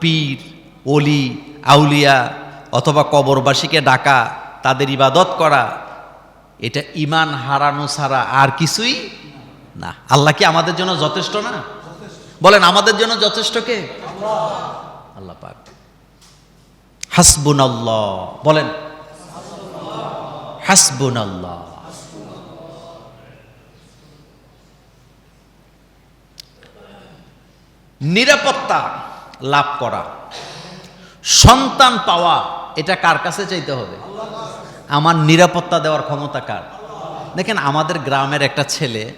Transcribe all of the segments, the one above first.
পীর অলি আউলিয়া অথবা কবরবাসীকে ডাকা, তাদের ইবাদত করা, এটা ইমান হারানো ছাড়া আর কিছুই না। আল্লাহ কি আমাদের জন্য যথেষ্ট না? বলেন, আমাদের জন্য যথেষ্ট কে? আল্লাহ পাক। হাসবুন আল্লাহ বলেন হাসবুন আল্লাহ নিরাপত্তা। লাভ করা। সন্তান পাওয়া, এটা কার কাছে চাইতে হবে? আমার নিরাপত্তা দেওয়ার ক্ষমতা কার? দেখেন, আমাদের গ্রামের একটা ছেলে,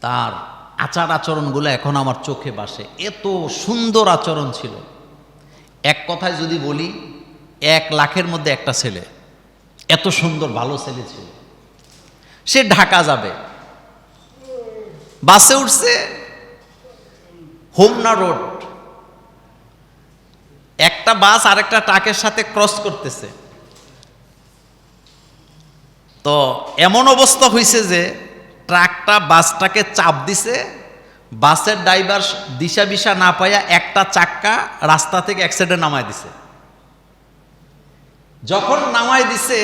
তার আচার আচরণগুলো এখন আমার চোখে বাসে। এত সুন্দর আচরণ ছিল। এক কথায় যদি বলি, এক লাখের মধ্যে একটা ছেলে। এত সুন্দর, ভালো ছেলে ছিল। সে ঢাকা যাবে। বাসে উঠছে, হোমনা রোড। একটা বাস আরেকটা ট্রাকের সাথে ক্রস করতেছে। তো এমন অবস্থা হয়েছে যে ট্রাকটা বাসটাকে চাপ দিছে, বাসের ড্রাইভার দিশা বিশা না পাইয়া একটা চাক্কা রাস্তা থেকে অ্যাক্সিডেন্ট নামায় দিছে। যখন নামায় দিছে,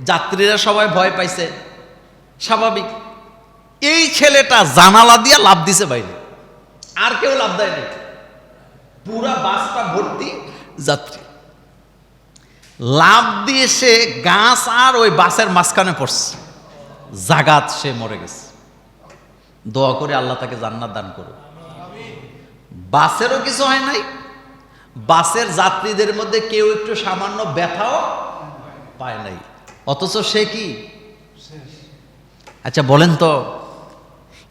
যাত্রীরা সবাই ভয় পাইছে। স্বাভাবিক। এই ছেলেটা জানালা দিয়া লাভ দিছে বাইরে। আর কেউ লাভ দেয়নি। পুরা বাসটা ভর্তি যাত্রী। লাভ দিয়ে সে গাছ আর ওই বাসের মাঝখানে পড়ছে। জাগাত সে মরে গেছে। দোয়া করে আল্লাহ তাকে জান্নাত দান করুক। বাসেরও কিছু হয় নাই। বাসের যাত্রীদের মধ্যে কেউ একটু সামান্য ব্যথাও পায় নাই। অথচ সে কি? আচ্ছা বলেন তো,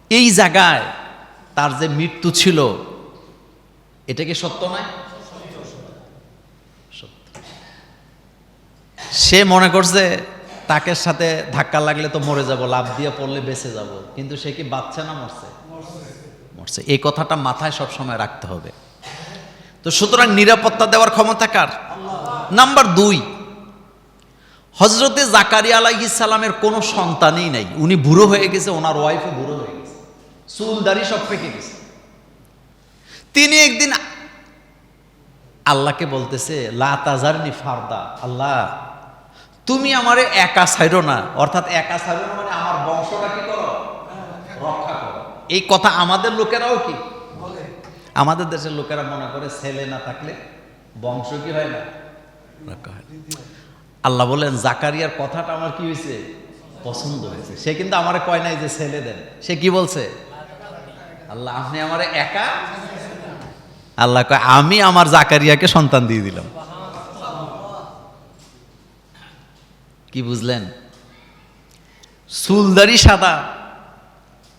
এই জায়গায় তার যে মৃত্যু ছিল এটা কি সত্য নয়? সত্য। সে মনে করছে তাকের সাথে ধাক্কা লাগলে তো মরে যাব লাভ দিয়ে পড়লে বেঁচে যাব। কিন্তু সে কি বাচ্চা না মরছে? মরছে। এই কথাটা মাথায় সব সময় রাখতে হবে। তো সুতরাং নিরাপত্তা দেওয়ার ক্ষমতা কার? নাম্বার দুই হজরতে জাকারিয়া আলাইহিস সালামের কোনো সন্তানই নাই। উনি বুড়ো হয়ে গেছে, ওনার ওয়াইফও বুড়ো হয়ে গেছে। চুলদারি সব পেকে গেছে। তিনি একদিন আল্লাহকে বলতেছে, লা তাজারনি ফারদা, আল্লাহ, তুমি আমারে একা ছাইরো না। অর্থাৎ একা ছাইরো না মানে আমার বংশটা কি করো? রক্ষা করো। এই কথা আমাদের লোকেরাও কি? আমাদের দেশের লোকেরা মনে করে ছেলে না থাকলে বংশ কি হয় না। আল্লাহ বলেন, জাকারিয়ার কথাটা আমার কি হয়েছে? পছন্দ হয়েছে। সে কিন্তু আমার কয় নাই যে ছেলে দেন। সে কি বলছে? আল্লাহ, আপনি আমারে একা আল্লাহ কয়, আমি আমার জাকারিয়াকে সন্তান দিয়ে দিলাম। কি বুঝলেন? সুলদারি সাদা,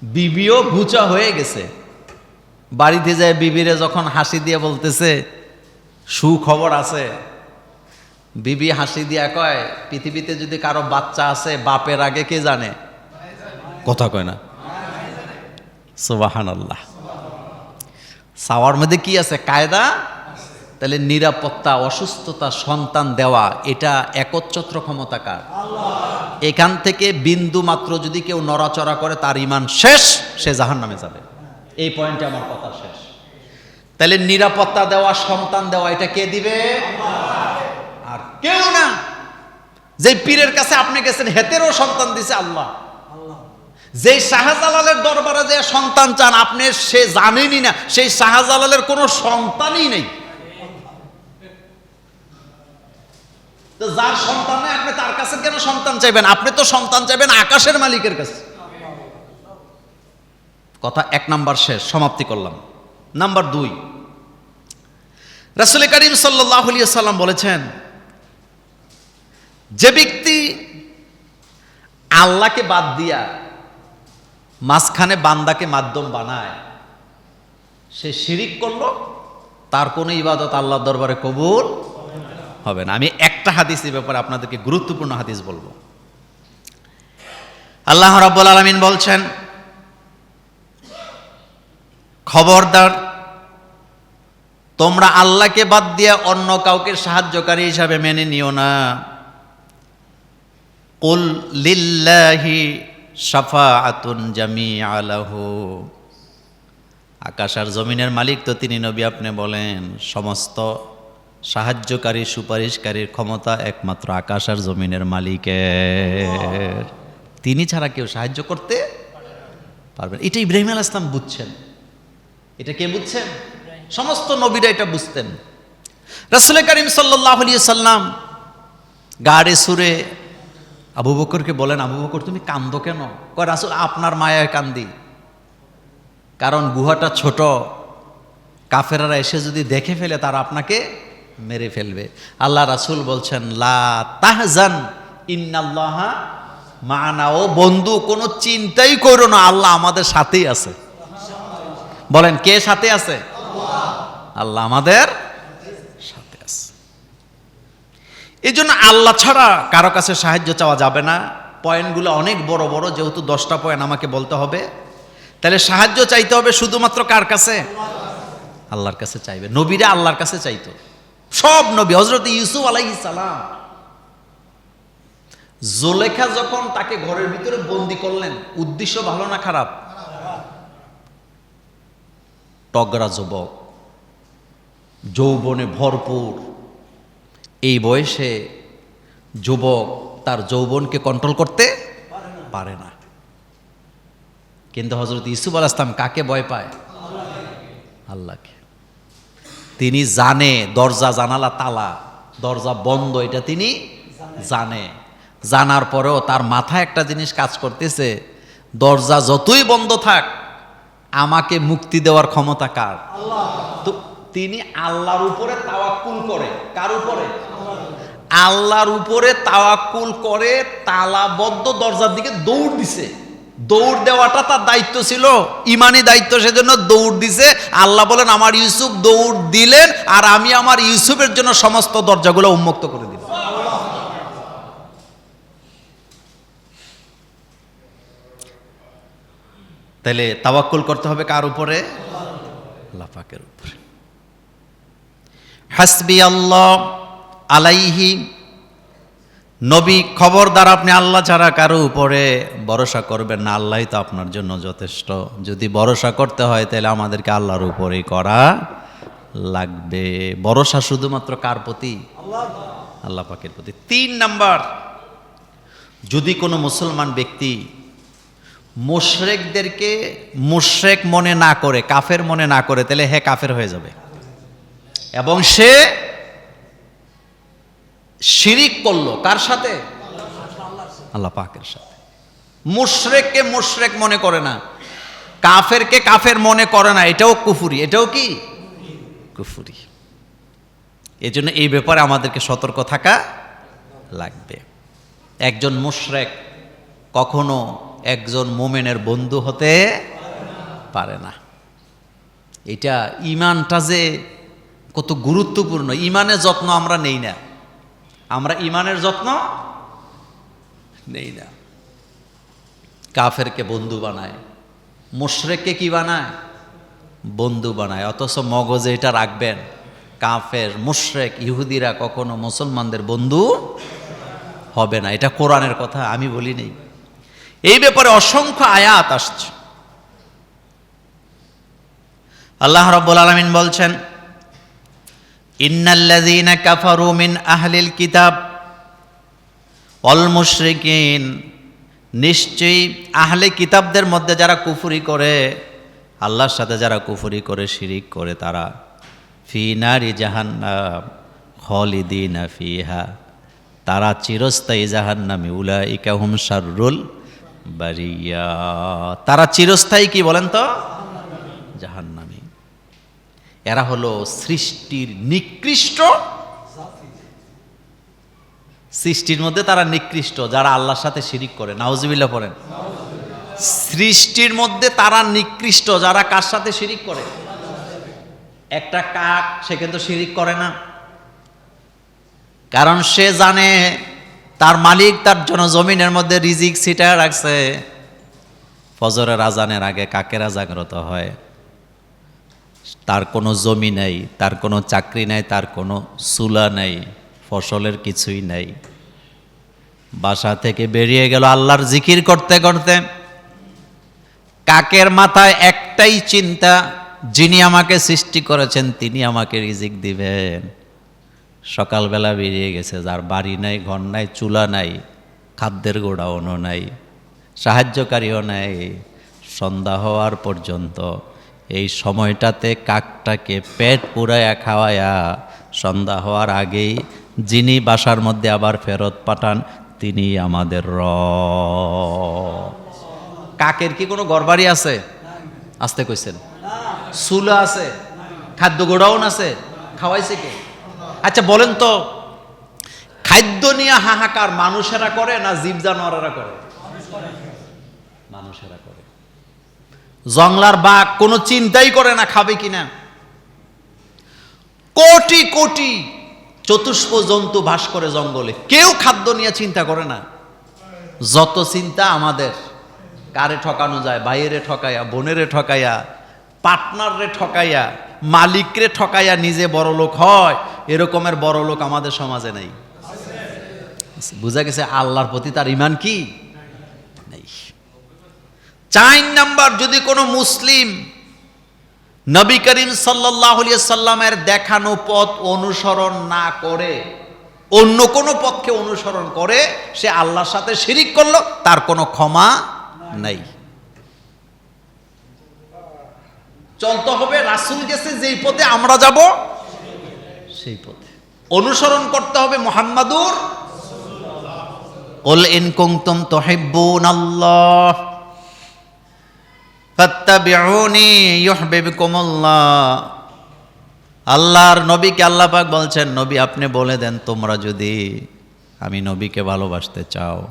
বিবিও ঘুচা হয়ে গেছে। বাড়িতে যায় বিবিরে যখন হাসি দিয়ে বলতেছে, সুখবর আছে। বিবি হাসি দিয়া কয়, পৃথিবীতে যদি কারও বাচ্চা আছে, বাপের আগে কে জানে? কথা কয় না। সুবাহান আল্লাহ সাওয়ার মধ্যে কি আছে? কায়দা? তাহলে নিরাপত্তা অসুস্থতা সন্তান দেওয়া এটা একচ্ছত্র ক্ষমতা কার? এখান থেকে বিন্দু মাত্র যদি কেউ নড়াচড়া করে তার ইমান শেষ সে জাহান নামে যাবে। এই পয়েন্টে আমার কথা শেষ। তাহলে নিরাপত্তা দেওয়া সন্তান দেওয়া এটা কে দিবে? আর কেউ না। যে পীরের কাছে আপনি গেছেন হেতেরও সন্তান দিছে আল্লাহ। যেই শাহজালালের দরবারে যে সন্তান চান, আপনি সে জানেনই না, সেই শাহজালালের কোনো সন্তানই নেই। যার সন্তান নেই, আপনি তার কাছে কেন সন্তান চাইবেন? আপনি তো সন্তান চাইবেন আকাশের মালিকের কাছে। কথা এক নাম্বার শেষ, সমাপ্তি করলাম। নাম্বার দুই, রাসুল করিম সাল্লাহ সাল্লাম বলেছেন, যে ব্যক্তি আল্লাহকে বাদ দিয়া মাঝখানে বান্দাকে মাধ্যম বানায়। সে শিরিক করল, তার কোনো ইবাদত আল্লাহর দরবারে কবুল হবে না। আমি একটা হাদিস এই ব্যাপারে আপনাদেরকে গুরুত্বপূর্ণ হাদিস বলব। আল্লাহ রাব্বুল আলামিন বলছেন, খবরদার, তোমরা আল্লাহকে বাদ দিয়ে অন্য কাউকে সাহায্যকারী হিসাবে মেনে নিও না। কুল লিল্লাহি শাফাআতুন জামিআ লাহু। আকাশ আর জমিনের মালিক তো তিনি নবী, আপনি বলেন। সমস্ত সাহায্যকারী, সুপারিশকারীর ক্ষমতা একমাত্র আকাশ আর জমিনের মালিকের। তিনি ছাড়া কেউ সাহায্য করতে পারবেন এটা ইব্রাহিম আল ইসলাম বুঝছেন। এটা কে বুঝছেন? সমস্ত নবীরা এটা বুঝতেন। রাসুল করিম সাল্লাহ সাল্লাম গাড়ে সুরে আবু বকরকে বলেন, আবু বকর, তুমি কান্দো কেন? কয়, রাসুল, আপনার মায়ায় কান্দি। কারণ গুহাটা ছোট। কাফেরারা এসে যদি দেখে ফেলে, তারা আপনাকে মেরে ফেলবে। আল্লাহ রাসুল বলছেন, লা তাহজান, ইন্নাল্লাহা মানা। ও বন্ধু, কোনো চিন্তাই করো না, আল্লাহ আমাদের সাথেই আছে। বলেন, কে সাথে আছে? আল্লাহ। আমাদের সাথে আছে এই জন্য আল্লাহ ছাড়া কারও কাছে সাহায্য চাওয়া যাবে না। পয়েন্টগুলো অনেক বড় বড়, যেহেতু দশটা পয়েন্ট আমাকে বলতে হবে। তাহলে সাহায্য চাইতে হবে শুধুমাত্র কার কাছে? আল্লাহর কাছে চাইবে। নবীরা আল্লাহর কাছে চাইতো। সব নবী হজরত ইউসুফ আলাইহিস সালাম। জোলেখা যখন তাকে ঘরের ভিতরে বন্দি করলেন, উদ্দেশ্য ভালো না খারাপ? টগরা যুবক, যৌবনে ভরপুর। এই বয়সে যুবক তার যৌবনকে কন্ট্রোল করতে পারে না। কিন্তু হজরত ইসুফ আল ইসলাম কাকে ভয় পায়? আল্লাহকে। তিনি জানে দরজা, জানালা, তালা, দরজা বন্ধ, এটা তিনি জানে। জানার পরেও তার মাথায় একটা জিনিস কাজ করতেছে, দরজা যতই বন্ধ থাক, আমাকে মুক্তি দেওয়ার ক্ষমতা কার? তো তিনি আল্লাহর উপরে তাওয়াক্কুল করে। কার উপরে? আল্লাহর উপরে তাওয়াক্কুল করে, তালাবদ্ধ দরজার দিকে দৌড় দিছে। দৌড় দেওয়াটা তার দায়িত্ব ছিল। ইমানি দায়িত্ব সেজন্য দৌড় দিছে। আল্লাহ বলেন, আমার ইউসুফ দৌড় দিলেন আর আমি আমার ইউসুফের জন্য সমস্ত দরজাগুলো উন্মুক্ত করে দিলাম। তাহলে তাওয়াক্কুল করতে হবে কার উপরে? লাফাকের উপরে। হাসবি আল্লাহ আলাইহি। নবী খবরদার আপনি আল্লাহ ছাড়া কারও উপরে ভরসা করবেন না, আল্লাহই তো আপনার জন্য যথেষ্ট। যদি ভরসা করতে হয়, তাহলে আমাদেরকে আল্লাহর উপরেই করা লাগবে। ভরসা শুধুমাত্র কার প্রতি? আল্লাহ পাকের প্রতি। তিন নাম্বার, যদি কোনো মুসলমান ব্যক্তি মুশরেকদেরকে মুশরেক মনে না করে, কাফের মনে না করে, তাহলে হে কাফের হয়ে যাবে। এবং সে শিরিক করল। কার সাথে? আল্লাহ পাকের সাথে। মুশরেককে মুশরেক মনে করে না। কাফেরকে কাফের মনে করে না। এটাও কুফুরি। এটাও কি? কুফুরি। এই জন্য এই ব্যাপারে আমাদেরকে সতর্ক থাকা লাগবে। একজন মুশরেক কখনো একজন মোমেনের বন্ধু হতে পারে না। এটা ইমানটা যে কত গুরুত্বপূর্ণ। ইমানের যত্ন আমরা নেই না। আমরা ইমানের যত্ন নেই না। কাফেরকে বন্ধু বানায়। মুশরেককে কি বানায়? বন্ধু বানায়। অথচ মগজে এটা রাখবেন। কাফের, মুশরেক, ইহুদিরা কখনো মুসলমানদের বন্ধু হবে না। এটা কোরআনের কথা, আমি বলি নেই। এই ব্যাপারে অসংখ্য আয়াত আসছে। আল্লাহ রব্বুল আলমিন বলছেন ইন্নাল্লাযীনা কাফারু মিন আহলিল কিতাব। অল মুশরিকিন, নিশ্চয়ই আহলে কিতাবদের মধ্যে যারা কুফরি করে, আল্লাহর সাথে যারা কুফরি করে, শিরিক করে, তারা ফি নারি জাহান্নাম খালিদিনা ফিহা। তারা চিরস্থায়ী জাহান্নামে, উলাইকা হুম শাররুল বারিয়া। তারা চিরস্থায়ী কি বলেন তো? জাহান্নামী। এরা হলো সৃষ্টির নিকৃষ্ট সৃষ্টির মধ্যে তারা নিকৃষ্ট, যারা আল্লাহর সাথে শিরিক করে। নাউজুবিল্লাহ পড়েন। সৃষ্টির মধ্যে তারা নিকৃষ্ট, যারা কার সাথে শিরিক করে? একটা কাক, সে কিন্তু শিরিক করে না। কারণ সে জানে তার মালিক তার জন্য জমিনের মধ্যে রিজিক সিটায় রাখছে। ফজরের আজানের আগে কাকেরা জাগ্রত হয়। তার কোনো জমি নাই, তার কোনো চাকরি নাই, তার কোনো চুলা নাই, ফসলের কিছুই নাই। বাসা থেকে বেরিয়ে গেল আল্লাহর জিকির করতে করতে। কাকের মাথায় একটাই চিন্তা, যিনি আমাকে সৃষ্টি করেছেন, তিনি আমাকে রিজিক দিবেন। সকালবেলা বেরিয়ে গেছে, যার বাড়ি নাই, ঘর নাই, চুলা নাই, খাদ্যের গোডাউনও নাই, সাহায্যকারীও নাই। সন্ধ্যা হওয়ার পর্যন্ত এই সময়টাতে কাকটাকে পেট পুরায়া খাওয়ায়া সন্ধ্যা হওয়ার আগেই যিনি বাসার মধ্যে আবার ফেরত পাঠান, তিনি আমাদের র কাকের কি কোনো গড়বাড়ি আছে? আসতে কইছেন। সুলা আছে, খাদ্য গোডাউন আছে, খাওয়াইছে কে? আচ্ছা বলেন তো, খাদ্য নিয়ে হাহাকার মানুষেরা করে না জীব জানোয়ারেরা করে? মানুষেরা করে। জংলার বাঘ কোনো চিন্তাই করে না, খাবে কিনা? কোটি কোটি চতুষ্প জন্তু বাস করে জঙ্গলে। কেউ খাদ্য নিয়ে চিন্তা করে না। যত চিন্তা আমাদের, কারে ঠকানো যায়? বাইরে ঠকাইয়া বোনেরে ঠকাইয়া পার্টনাররে ঠকাইয়া মালিকরে ঠকাইয়া নিজে বড় লোক হয়, এরকমের বড় লোক আমাদের সমাজে নেই। বুঝা গেছে আল্লাহর প্রতি তার ইমান কি? নেই। চার নাম্বার যদি কোনো মুসলিম নবী করিম সাল্লাহ সাল্লামের দেখানো পথ অনুসরণ না করে অন্য কোনো পথকে অনুসরণ করে সে আল্লাহর সাথে শিরিক করলো তার কোনো ক্ষমা নাই চলতে হবে রাসুল গেছে যেই পথে আমরা যাব সেই পথে অনুসরণ করতে হবে মোহাম্মদুর قل إن كنتم تحبون الله আল্লাহর নবীকে আল্লাহ পাক বলছেন, নবী, আপনি বলে দেন তোমরা যদি আমি নবীকে ভালোবাসতে চাও,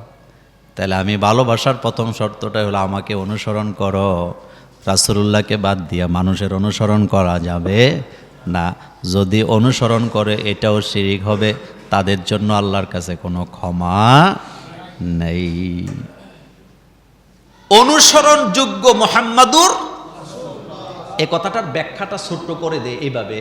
তাহলে আমি ভালোবাসার প্রথম শর্তটা হলো আমাকে অনুসরণ করো। রাসূলুল্লাহকে বাদ দিয়া মানুষের অনুসরণ করা যাবে না। যদি অনুসরণ করে, এটাও শিরিক হবে। তাদের জন্য আল্লাহর কাছে কোনো ক্ষমা নেই। অনুসরণযোগ্য মোহাম্মদুর এ কথাটার ব্যাখ্যাটা ছোট্ট করে দে এইভাবে।